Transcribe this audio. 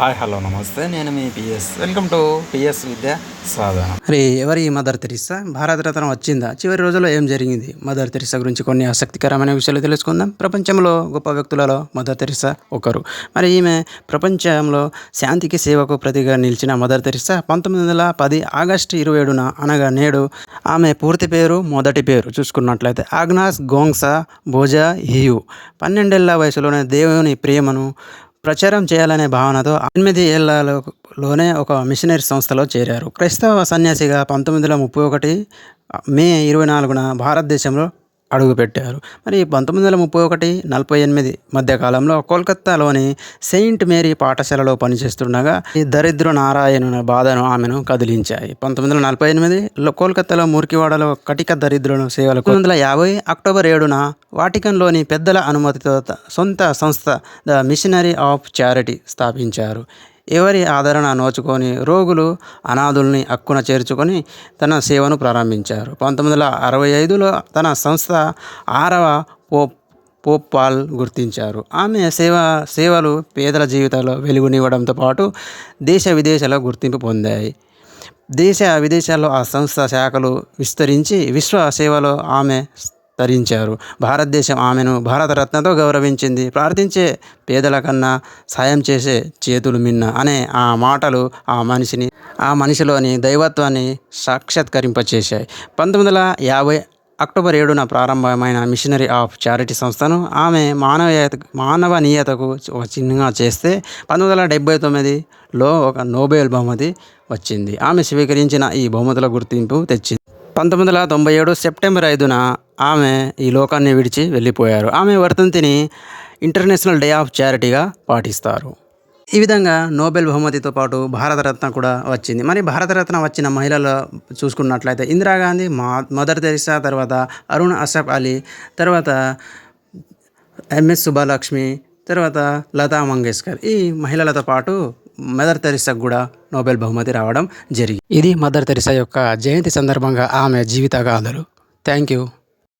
Hi hello నమస్తే. నేను మీ PS welcome to PS Vidya Sadhana. అరే ఎవరి మదర్ తెరిసా భారతరత్న వచ్చిందా? చివరి రోజుల్లో ఏం జరిగింది? మదర్ తెరిసా గురించి కొన్ని ఆసక్తికరమైన విషయాలు తెలుసుకుందాం. ప్రపంచంలో గొప్ప వ్యక్తులలో మదర్ తెరిసా ఒకరు. మరి ఈమె ప్రపంచంలో శాంతికి సేవకు ప్రతిగా నిలిచిన మదర్ తెరిసా పంతొమ్మిది వందల పది ఆగస్టు ఇరవై ఏడున అనగా నేడు ఆమె పూర్తి పేరు మొదటి పేరు చూసుకున్నట్లయితే ఆగ్నాస్ గోంగ్సా భోజా హియు. పన్నెండేళ్ళ వయసులోనే దేవుని ప్రేమను ప్రచారం చేయాలనే భావనతో ఎనిమిది ఏళ్ళలోనే ఒక మిషనరీ సంస్థలో చేరారు. క్రైస్తవ సన్యాసిగా పంతొమ్మిది వందల ముప్పై ఒకటి మే ఇరవై నాలుగున భారతదేశంలో అడుగుపెట్టారు. మరి పంతొమ్మిది వందల ముప్పై ఒకటి నలభై ఎనిమిది మధ్యకాలంలో కోల్కత్తాలోని సెయింట్ మేరీ పాఠశాలలో పనిచేస్తుండగా ఈ దరిద్ర నారాయణుని బాధను ఆమెను కదిలించాయి. పంతొమ్మిది వందల నలభై ఎనిమిదిలో కోల్కత్తాలో మురికివాడలో కటిక దరిద్రులను సేవలు పంతొమ్మిది వందల యాభై అక్టోబర్ ఏడున వాటికన్లోని పెద్దల అనుమతితో సొంత సంస్థ ద మిషనరీ ఆఫ్ చారిటీ స్థాపించారు. ఎవరి ఆదరణ నోచుకొని రోగులు అనాథుల్ని అక్కున చేర్చుకొని తన సేవను ప్రారంభించారు. పంతొమ్మిది వందల అరవై ఐదులో తన సంస్థ ఆరవ పోప్ పోప్ పాల్ గుర్తించారు. ఆమె సేవ సేవలు పేదల జీవితాల్లో వెలుగునివ్వడంతో పాటు దేశ విదేశాల్లో గుర్తింపు పొందాయి. దేశ విదేశాల్లో ఆ సంస్థ శాఖలు విస్తరించి విశ్వ సేవలో ఆమె ధరించారు. భారతదేశం ఆమెను భారతరత్నతో గౌరవించింది. ప్రార్థించే పేదల కన్నా సాయం చేసే చేతులు మిన్న అనే ఆ మాటలు ఆ మనిషిని ఆ మనిషిలోని దైవత్వాన్ని సాక్షాత్కరింపచేశాయి. పంతొమ్మిది వందల యాభై అక్టోబర్ ఏడున ప్రారంభమైన మిషనరీ ఆఫ్ చారిటీ సంస్థను ఆమె మానవీయత మానవనీయతకు ఒక చిహ్నంగా చేస్తే పంతొమ్మిది వందల డెబ్బై తొమ్మిదిలో ఒక నోబెల్ బహుమతి వచ్చింది. ఆమె స్వీకరించిన ఈ బహుమతుల గుర్తింపు తెచ్చింది. పంతొమ్మిది వందల తొంభై ఏడు సెప్టెంబర్ ఐదున ఆమె ఈ లోకాన్ని విడిచి వెళ్ళిపోయారు. ఆమె వర్తంతిని ఇంటర్నేషనల్ డే ఆఫ్ చారిటీగా పాటిస్తారు. ఈ విధంగా నోబెల్ బహుమతితో పాటు భారతరత్న కూడా వచ్చింది. మరి భారతరత్న వచ్చిన మహిళలు చూసుకున్నట్లయితే ఇందిరాగాంధీ మా మదర్ తెరిసా తర్వాత అరుణ్ అసఫ్ అలీ తర్వాత ఎంఎస్ సుబ్బలక్ష్మి తర్వాత లతా మంగేష్కర్ ఈ మహిళలతో పాటు మదర్ తెరిసాకు కూడా నోబెల్ బహుమతి రావడం జరిగింది ఇది మదర్ తెరిసా యొక్క జయంతి సందర్భంగా ఆమె జీవితగాథలు. Thank you